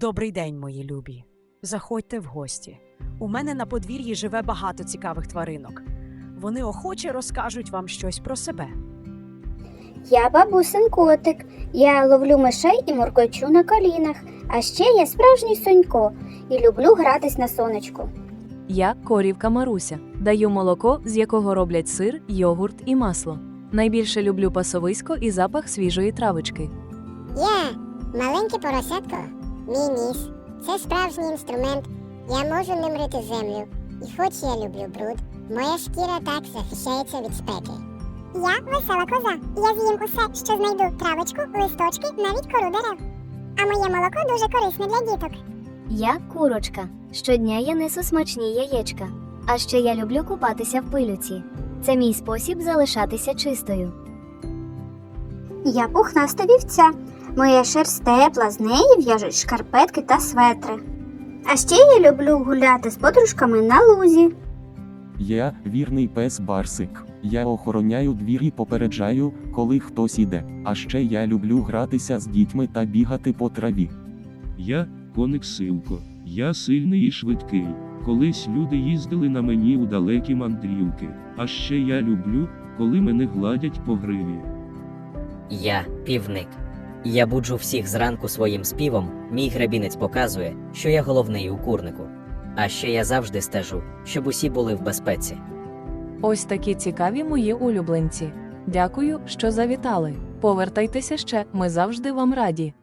Добрий день, мої любі. Заходьте в гості. У мене на подвір'ї живе багато цікавих тваринок. Вони охоче розкажуть вам щось про себе. Я бабусин котик. Я ловлю мишей і моркочу на колінах. А ще я справжній сонько і люблю гратись на сонечку. Я корівка Маруся. Даю молоко, з якого роблять сир, йогурт і масло. Найбільше люблю пасовисько і запах свіжої травички. Я маленьке поросятко, мій ніс. Це справжній інструмент. Я можу ним рити землю. І хоч я люблю бруд, моя шкіра так захищається від спеки. Я весела коза. Я з'їм усе, що знайду травочку, листочки, навіть кору дерев. А моє молоко дуже корисне для діток. Я курочка. Щодня я несу смачні яєчка. А ще я люблю купатися в пилюці. Це мій спосіб залишатися чистою. Я пухнаста вівця. Моя шерсть тепла, з неї в'яжуть шкарпетки та светри. А ще я люблю гуляти з подружками на лузі. Я вірний пес Барсик. Я охороняю двір і попереджаю, коли хтось іде. А ще я люблю гратися з дітьми та бігати по траві. Я коник Силко. Я сильний і швидкий. Колись люди їздили на мені у далекі мандрівки. А ще я люблю, коли мене гладять по гриві. Я півник. Я буджу всіх зранку своїм співом. Мій грабінець показує, що я головний у курнику. А ще я завжди стежу, щоб усі були в безпеці. Ось такі цікаві мої улюбленці. Дякую, що завітали. Повертайтеся ще, ми завжди вам раді.